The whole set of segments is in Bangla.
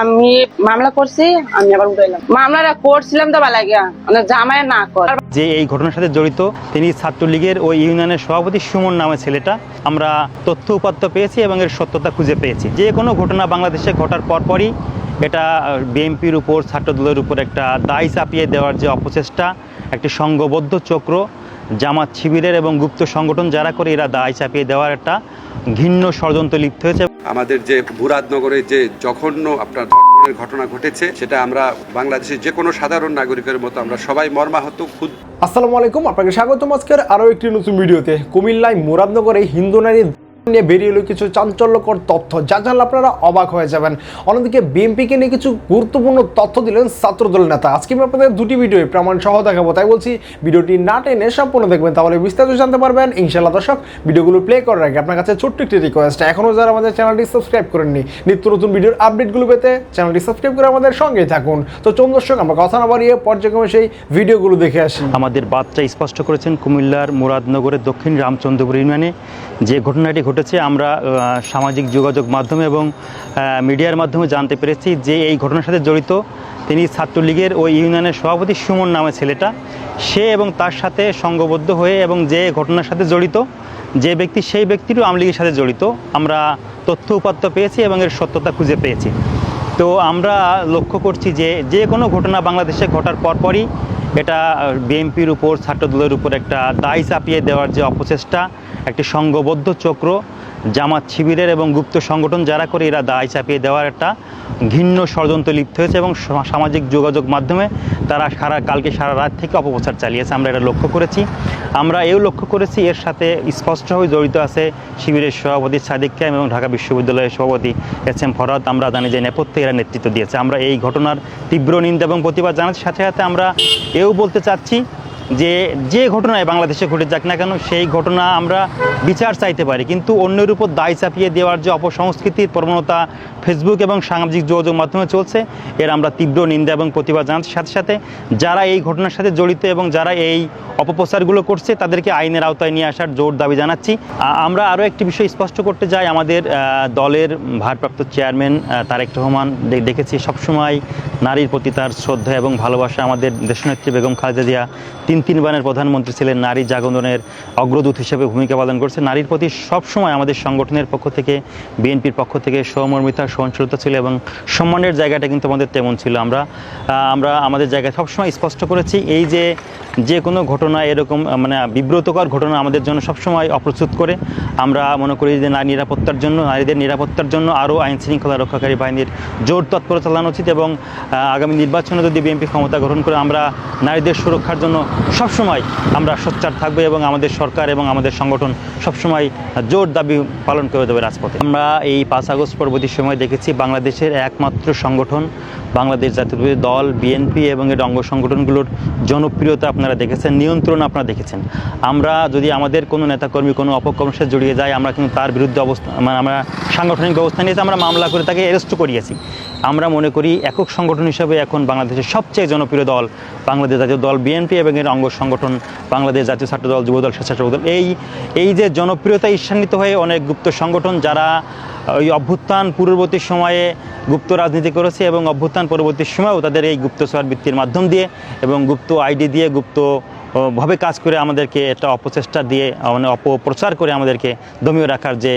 আমি মামলা করছি, আমি আবার উঠাইলাম মামলাটা করছিলাম তো ভালো লাগে মানে জামাই না কর। যে এই ঘটনার সাথে জড়িত, তিনি ছাত্রলীগের ওই ইউনিয়নের সভাপতি সুমন নামে ছেলেটা। আমরা তথ্য উপাত্ত পেয়েছি এবং এর সত্যতা খুঁজে পেয়েছি। যে কোনো ঘটনা বাংলাদেশে ঘটার পরপরই এটা বিএনপির উপর, ছাত্রদলের উপর একটা দায় চাপিয়ে দেওয়ার যে অপচেষ্টা, একটি সংঘবদ্ধ চক্র জামাত শিবিরের এবং গুপ্ত সংগঠন যারা করে এরা দায় চাপিয়ে দেওয়ার একটা ঘিন্ন ষড়যন্ত্র লিপ্ত হয়েছে। আমাদের যে মুরাদনগরে যে জঘন্য আপনার ধর্ষণের ঘটনা ঘটেছে সেটা আমরা বাংলাদেশের যে কোনো সাধারণ নাগরিকের মতো আমরা সবাই মর্মাহত খুদ আসসালামু আলাইকুম আপনাকে স্বাগতম আজকের আরও একটি নতুন ভিডিওতে। কুমিল্লায় মুরাদনগরে হিন্দু নারী নিয়ে বেরিয়ে এলো কিছু চাঞ্চল্যকর তথ্য। যা জানলে আপনারা অবাক হয়ে যাবেন। অন্যদিকে বিএনপিকে নিয়ে কিছু গুরুত্বপূর্ণ তথ্য দিলেন ছাত্রদল নেতা। আজকে আমি আপনাদের দুটি ভিডিও প্রমাণ সহ দেখাবো। তাই বলছি ভিডিওটি না টেনে সম্পূর্ণ দেখবেন, তাহলে বিস্তারিত জানতে পারবেন। ইনশাল্লাহ দর্শক ভিডিওগুলো প্লে করার আগে আপনার কাছে ছোট্ট একটি রিকোয়েস্ট এখনও যারা আমাদের চ্যানেলটি সাবস্ক্রাইব করেননি, নিত্য নতুন ভিডিওর আপডেটগুলো পেতে চ্যানেলটি সাবস্ক্রাইব করে আমাদের সঙ্গেই থাকুন। তো চলুন দর্শক, আমরা কথা না বাড়িয়ে পর্যায়ক্রমে সেই ভিডিওগুলো দেখে আসি। আমাদের বার্তা স্পষ্ট করেছেন, কুমিল্লার মুরাদনগরের দক্ষিণ রামচন্দ্রপুর ইউনিয়নে যে ঘটনাটি ঘটেছে, আমরা সামাজিক যোগাযোগ মাধ্যমে এবং মিডিয়ার মাধ্যমে জানতে পেরেছি যে এই ঘটনার সাথে জড়িত তিনি ছাত্রলীগের ওই ইউনিয়নের সভাপতি সুমন নামে ছেলেটা। সে এবং তার সাথে সংঘবদ্ধ হয়ে এবং যে ঘটনার সাথে জড়িত, যে ব্যক্তি সেই ব্যক্তিরও আওয়ামী লীগের সাথে জড়িত, আমরা তথ্য উপাত্ত পেয়েছি এবং এর সত্যতা খুঁজে পেয়েছি। তো আমরা লক্ষ্য করছি যে যে কোনো ঘটনা বাংলাদেশে ঘটার পরপরই এটা বিএনপির উপর, ছাত্রদলের উপর একটা দায় চাপিয়ে দেওয়ার যে অপচেষ্টা একটি সংঘবদ্ধ চক্র, জামাত শিবিরের এবং গুপ্ত সংগঠন যারা করে এরা দায় চাপিয়ে দেওয়ার একটা ঘিন্ন ষড়যন্ত্র লিপ্ত হয়েছে এবং সামাজিক যোগাযোগ মাধ্যমে তারা সারা, কালকে সারা রাত থেকে অপপ্রচার চালিয়েছে। আমরা এটা লক্ষ্য করেছি। আমরা এও লক্ষ্য করেছি, এর সাথে স্পষ্টভাবে জড়িত আছে শিবিরের সভাপতি সাদিক ক্যাম এবং ঢাকা বিশ্ববিদ্যালয়ের সভাপতি এস এম ফরহাদ। আমরা জানি যে নেপথ্যে এরা নেতৃত্ব দিয়েছে। আমরা এই ঘটনার তীব্র নিন্দা এবং প্রতিবাদ জানার সাথে সাথে আমরা এও বলতে চাচ্ছি যে যে ঘটনায় বাংলাদেশে ঘটে যাক না কেন, সেই ঘটনা আমরা বিচার চাইতে পারি। কিন্তু অন্যের উপর দায় চাপিয়ে দেওয়ার যে অপসংস্কৃতির প্রবণতা ফেসবুক এবং সামাজিক যোগাযোগ মাধ্যমে চলছে, এর আমরা তীব্র নিন্দা এবং প্রতিবাদ জানার সাথে সাথে যারা এই ঘটনার সাথে জড়িত এবং যারা এই অপপ্রচারগুলো করছে, তাদেরকে আইনের আওতায় নিয়ে আসার জোর দাবি জানাচ্ছি। আমরা আরও একটি বিষয় স্পষ্ট করতে চাই। আমাদের দলের ভারপ্রাপ্ত চেয়ারম্যান তারেক রহমান দেখেছি সবসময় নারীর প্রতি তার শ্রদ্ধা এবং ভালোবাসা আমাদের দেশনেত্রী বেগম খালেদা জিয়া তিন তিনবারের প্রধানমন্ত্রী ছিলেন, নারী জাগরণের অগ্রদূত হিসেবে ভূমিকা পালন করছে। নারীর প্রতি সবসময় আমাদের সংগঠনের পক্ষ থেকে, বিএনপির পক্ষ থেকে সহমর্মিতা সহনশীলতা ছিল এবং সম্মানের জায়গাটা কিন্তু আমাদের তেমন ছিল। আমরা আমরা আমাদের জায়গায় সবসময় স্পষ্ট করেছি, এই যে যে কোনো ঘটনা এরকম মানে বিব্রতকর ঘটনা আমাদের জন্য সবসময় অপ্রস্তুত করে। আমরা মনে করি যে নারী নিরাপত্তার জন্য, নারীদের নিরাপত্তার জন্য আরও আইন শৃঙ্খলা রক্ষাকারী বাহিনীর জোর তৎপরতা চালানো উচিত এবং আগামী নির্বাচনে যদি বিএনপি ক্ষমতা গ্রহণ করে, আমরা নারীদের সুরক্ষার জন্য সবসময় আমরা সোচ্চার থাকব এবং আমাদের সরকার এবং আমাদের সংগঠন সবসময় জোর দাবি পালন করে দেবে রাজপথে। আমরা এই পাঁচ আগস্ট পরবর্তী সময় দেখেছি, বাংলাদেশের একমাত্র সংগঠন বাংলাদেশ জাতীয়তাবাদী দল, বিএনপি এবং এর অঙ্গ সংগঠনগুলোর জনপ্রিয়তা আপনারা দেখেছেন, নিয়ন্ত্রণ আপনারা দেখেছেন। আমরা যদি আমাদের কোনো নেতাকর্মী, কোনো অপকর্মের জড়িয়ে যায়, আমরা কিন্তু তার বিরুদ্ধে অবস্থা মানে আমরা সাংগঠনিক ব্যবস্থা নিয়েছি, আমরা মামলা করে তাকে অ্যারেস্ট করিয়েছি। আমরা মনে করি একক সংগঠন হিসেবে এখন বাংলাদেশের সবচেয়ে জনপ্রিয় দল বাংলাদেশ জাতীয় দল, বিএনপি এবং এর অঙ্গ সংগঠন বাংলাদেশ জাতীয় ছাত্র দল যুবদল স্বেচ্ছাসেবক দল। এই এই যে জনপ্রিয়তা ঈর্ষান্বিত হয়ে অনেক গুপ্ত সংগঠন, যারা ওই অভ্যুত্থান পূর্ববর্তী সময়ে গুপ্ত রাজনীতি করেছে এবং অভ্যুত্থান পরবর্তী সময়েও তাদের এই গুপ্তচর বৃত্তির মাধ্যম দিয়ে এবং গুপ্ত আইডি দিয়ে গুপ্ত ভাবে কাজ করে আমাদেরকে একটা অপচেষ্টা দিয়ে মানে অপপ্রচার করে আমাদেরকে দমিয়ে রাখার যে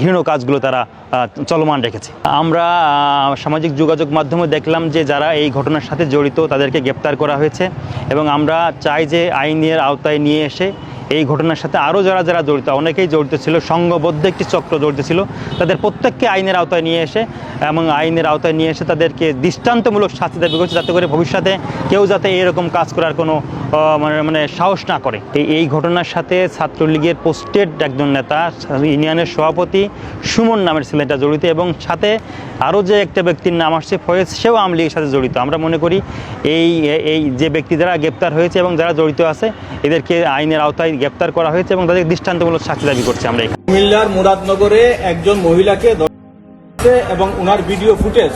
ঘৃণ কাজগুলো তারা চলমান রেখেছে। আমরা সামাজিক যোগাযোগ মাধ্যমে দেখলাম যে যারা এই ঘটনার সাথে জড়িত তাদেরকে গ্রেপ্তার করা হয়েছে এবং আমরা চাই যে আইনের আওতায় নিয়ে এসে এই ঘটনার সাথে আরও যারা যারা জড়িত, অনেকেই জড়িত ছিল সংঘবদ্ধ একটি চক্র জড়িত ছিল। তাদের প্রত্যেককে আইনের আওতায় নিয়ে এসে এবং আইনের আওতায় নিয়ে এসে তাদেরকে দৃষ্টান্তমূলক শাস্তি দাবি করছে যাতে করে ভবিষ্যতে কেউ যাতে এরকম কাজ করার কোনো মানে মানে সাহস না করে। এই ঘটনার সাথে ছাত্রলীগের পোস্টেড একজন নেতা, ইউনিয়নের সভাপতি সুমন নামের ছেলেটা জড়িত এবং সাথে আরও যে একটা ব্যক্তির নাম আসছে ফয়েজ, সেও আওয়ামী লীগের সাথে জড়িত। আমরা মনে করি এই এই যে ব্যক্তি যারা গ্রেপ্তার হয়েছে এবং যারা জড়িত আছে, এদেরকে আইনের আওতায় গ্রেপ্তার করা হয়েছে এবং তাদের দৃষ্টান্তমূলক শাস্তি দাবি করছি আমরা কুমিল্লার মুরাদনগরে একজন মহিলাকে এবং ওনার ভিডিও ফুটেজ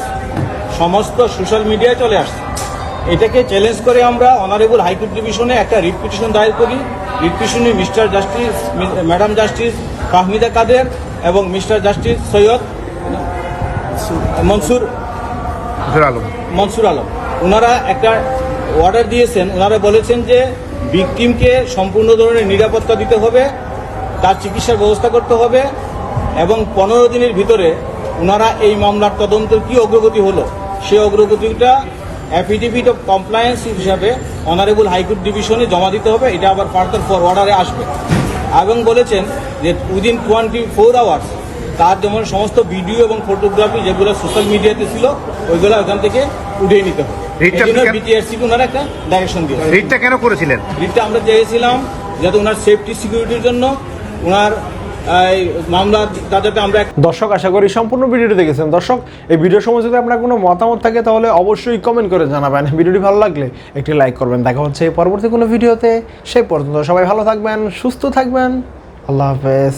সমস্ত সোশ্যাল মিডিয়ায় চলে আসছে। এটাকে চ্যালেঞ্জ করে আমরা অনারেবল হাইকোর্ট ডিভিশনে একটা রিট পিটিশন দায়ের করি। Writ পিটিশনে mister justice madam justice Fahmida Kader এবং মিস্টার জাস্টিস সৈয়দ মনসুর আলম। মনসুর আলম। ওনারা একটা অর্ডার দিয়েছেন। ওনারা বলেছেন যে ভিকটিমকে সম্পূর্ণ ধরনের নিরাপত্তা দিতে হবে, তার চিকিৎসার ব্যবস্থা করতে হবে এবং পনেরো দিনের ভিতরে ওনারা এই মামলার তদন্তের কি অগ্রগতি হলো, সেই অগ্রগতিটা অ্যাফিডেভিট অফ কমপ্লায়েন্স হিসাবে অনারেবল হাইকোর্ট ডিভিশনে জমা দিতে হবে, এটা আবার ফার্দার ফর অর্ডারে আসবে। এবং বলেছেন যে উইদিন টোয়েন্টি ফোর আওয়ার্স তার যেমন সমস্ত ভিডিও এবং ফটোগ্রাফি যেগুলো সোশ্যাল মিডিয়াতে ছিল, ওইগুলো ওখান থেকে উঠিয়ে নিতে হবে। বিটিআরসি ওনারা একটা ডাইরেকশন দিয়েছে। রিটটা কেন করেছিলেন? রিটটা আমরা চেয়েছিলাম যাতে ওনার সেফটি সিকিউরিটির জন্য ওনার মামলা আমরা দর্শক আশা করি সম্পূর্ণ ভিডিওটি দেখেছেন। দর্শক এই ভিডিও সময় যদি আপনার কোনো মতামত থাকে তাহলে অবশ্যই কমেন্ট করে জানাবেন। ভিডিওটি ভালো লাগলে একটি লাইক করবেন। দেখা হচ্ছে পরবর্তী কোনো ভিডিওতে। সেই পর্যন্ত সবাই ভালো থাকবেন সুস্থ থাকবেন। আল্লাহ হাফেজ।